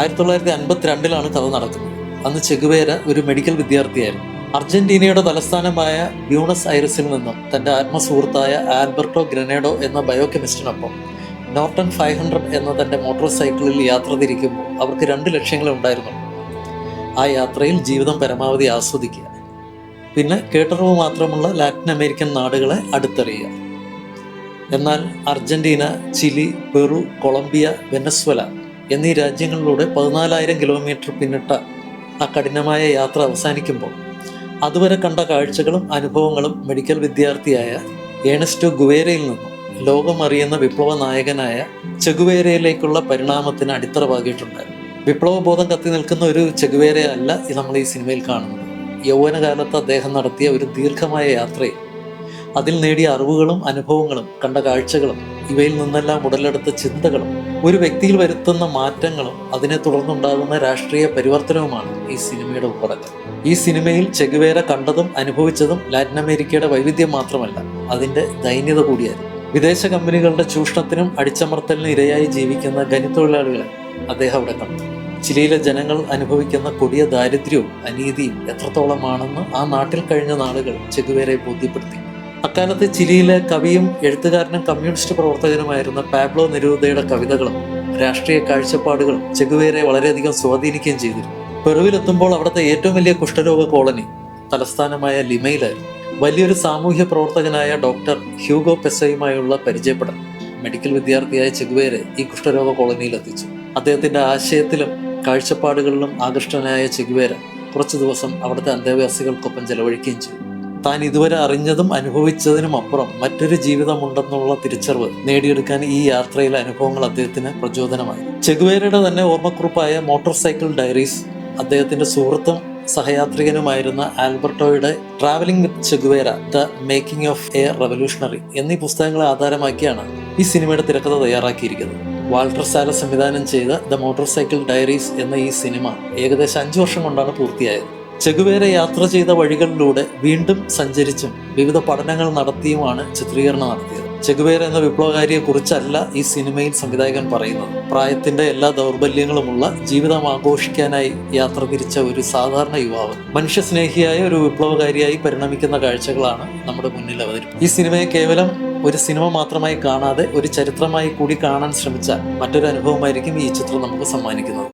ആയിരത്തി തൊള്ളായിരത്തി അൻപത്തിരണ്ടിലാണ് കഥ നടക്കുന്നത്. അന്ന് ചെഗുവേര ഒരു മെഡിക്കൽ വിദ്യാർത്ഥിയായിരുന്നു. അർജന്റീനയുടെ തലസ്ഥാനമായ ബ്യൂണസ് ഐറിസിൽ നിന്നും തന്റെ ആത്മസുഹൃത്തായ ആൽബർട്ടോ ഗ്രനേഡോ എന്ന ബയോകെമിസ്റ്റിനൊപ്പം നോർട്ടൺ ഫൈവ് ഹൺഡ്രഡ് എന്ന തന്റെ മോട്ടോർ സൈക്കിളിൽ യാത്ര തിരിക്കുമ്പോൾ അവർക്ക് രണ്ട് ലക്ഷ്യങ്ങളെ ഉണ്ടായിരുന്നു. ആ യാത്രയിൽ ജീവിതം പരമാവധി ആസ്വദിക്കുക. പിന്നെ കേട്ടറിവ് മാത്രമുള്ള ലാറ്റിൻ അമേരിക്കൻ നാടുകളെ അടുത്തറിയുക. എന്നാൽ Argentina Chile Peru Colombia Venezuela എന്നീ രാജ്യങ്ങളിലൂടെ പതിനാലായിരം കിലോമീറ്റർ പിന്നിട്ട ആ കഠിനമായ യാത്ര അവസാനിക്കുമ്പോൾ അതുവരെ കണ്ട കാഴ്ചകളും അനുഭവങ്ങളും മെഡിക്കൽ വിദ്യാർത്ഥിയായ ഏണസ്റ്റോ ഗുവേരയിൽ നിന്നും ലോകമറിയുന്ന വിപ്ലവ നായകനായ ചെഗുവേരയിലേക്കുള്ള പരിണാമത്തിന് അടിത്തറ പാകിയിട്ടുണ്ട് വിപ്ലവബോധം കത്തി നിൽക്കുന്ന ഒരു ചെഗുവേരയല്ല നമ്മൾ ഈ സിനിമയിൽ കാണുന്നത്. യൗവനകാലത്ത് അദ്ദേഹം നടത്തിയ ഒരു ദീർഘമായ യാത്രയിൽ അതിൽ നേടിയ അറിവുകളും അനുഭവങ്ങളും കണ്ട കാഴ്ചകളും ഇവയിൽ നിന്നെല്ലാം ഉടലെടുത്ത ചിന്തകളും ഒരു വ്യക്തിയിൽ വരുത്തുന്ന മാറ്റങ്ങളും അതിനെ തുടർന്നുണ്ടാകുന്ന രാഷ്ട്രീയ പരിവർത്തനവുമാണ് ഈ സിനിമയുടെ ഉള്ളടക്കം ഈ സിനിമയിൽ ചെഗുവേര കണ്ടതും അനുഭവിച്ചതും ലാറ്റിൻ അമേരിക്കയുടെ വൈവിധ്യം മാത്രമല്ല അതിന്റെ ദൈന്യത കൂടിയായിരുന്നു. വിദേശ കമ്പനികളുടെ ചൂഷണത്തിനും അടിച്ചമർത്തലിനും ഇരയായി ജീവിക്കുന്ന ഖനിത്തൊഴിലാളികളെ അദ്ദേഹം അവിടെ കണ്ടു. ചിലിയിലെ ജനങ്ങൾ അനുഭവിക്കുന്ന കൊടിയ ദാരിദ്ര്യവും അനീതിയും എത്രത്തോളമാണെന്ന് ആ നാട്ടിൽ കഴിഞ്ഞ നാളുകൾ ചെഗുവേരയെ ബോധ്യപ്പെടുത്തി. അക്കാലത്ത് ചിലിയിലെ കവിയും എഴുത്തുകാരനും കമ്മ്യൂണിസ്റ്റ് പ്രവർത്തകനുമായിരുന്ന പാബ്ലോ നിരൂതയുടെ കവിതകളും രാഷ്ട്രീയ കാഴ്ചപ്പാടുകളും ചെഗുവേരെ വളരെയധികം സ്വാധീനിക്കുകയും ചെയ്തിരുന്നു. പെറുവിലെത്തുമ്പോൾ അവിടുത്തെ ഏറ്റവും വലിയ കുഷ്ഠരോഗ കോളനി തലസ്ഥാനമായ ലിമയിലായിരുന്നു വലിയൊരു സാമൂഹ്യ പ്രവർത്തകനായ ഡോക്ടർ ഹ്യൂഗോ പെസയുമായുള്ള പരിചയപ്പെടൽ മെഡിക്കൽ വിദ്യാർത്ഥിയായ ചെഗുവേരെ ഈ കുഷ്ഠരോഗ കോളനിയിൽ എത്തിച്ചു. അദ്ദേഹത്തിന്റെ ആശയത്തിലും കാഴ്ചപ്പാടുകളിലും ആകൃഷ്ടനായ ചെഗുവേര കുറച്ചു ദിവസം അവിടുത്തെ അന്തേവാസികൾക്കൊപ്പം ചെലവഴിക്കുകയും ചെയ്തു. താൻ ഇതുവരെ അറിഞ്ഞതും അനുഭവിച്ചതിനും അപ്പുറം മറ്റൊരു ജീവിതമുണ്ടെന്നുള്ള തിരിച്ചറിവ് നേടിയെടുക്കാൻ ഈ യാത്രയിലെ അനുഭവങ്ങൾ അദ്ദേഹത്തിന് പ്രചോദനമായി. ചെഗുവേരയുടെ തന്നെ ഓർമ്മക്കുറിപ്പായ മോട്ടോർ സൈക്കിൾ ഡയറീസ് അദ്ദേഹത്തിന്റെ സുഹൃത്തും സഹയാത്രികനുമായിരുന്ന ആൽബർട്ടോയുടെ travelling with Che Guevara the making of a revolutionary എന്നീ പുസ്തകങ്ങളെ ആധാരമാക്കിയാണ് ഈ സിനിമയുടെ തിരക്കഥ തയ്യാറാക്കിയിരിക്കുന്നത്. വാൾട്ടർ സാല സംവിധാനം ചെയ്ത ദ മോട്ടോർ സൈക്കിൾ ഡയറീസ് എന്ന ഈ സിനിമ ഏകദേശം അഞ്ചു വർഷം കൊണ്ടാണ് പൂർത്തിയായത്. ചെഗുവേര യാത്ര ചെയ്ത വഴികളിലൂടെ വീണ്ടും സഞ്ചരിച്ചും വിവിധ പഠനങ്ങൾ നടത്തിയുമാണ് ചിത്രീകരണം നടത്തിയത്. ചെഗുവേര എന്ന വിപ്ലവകാരിയെ കുറിച്ചല്ല ഈ സിനിമയിൽ സംവിധായകൻ പറയുന്നത്. പ്രായത്തിന്റെ എല്ലാ ദൗർബല്യങ്ങളുമുള്ള ജീവിതം ആഘോഷിക്കാനായി യാത്ര തിരിച്ച ഒരു സാധാരണ യുവാവ്. മനുഷ്യസ്നേഹിയായ ഒരു വിപ്ലവകാരിയായി പരിണമിക്കുന്ന കാഴ്ചകളാണ് നമ്മുടെ മുന്നിൽ അവതരിപ്പ് ഈ സിനിമയെ കേവലം ഒരു സിനിമ മാത്രമായി കാണാതെ ഒരു ചരിത്രമായി കൂടി കാണാൻ ശ്രമിച്ച മറ്റൊരു അനുഭവമായിരിക്കും ഈ ചിത്രം നമുക്ക് സമ്മാനിക്കുന്നത്.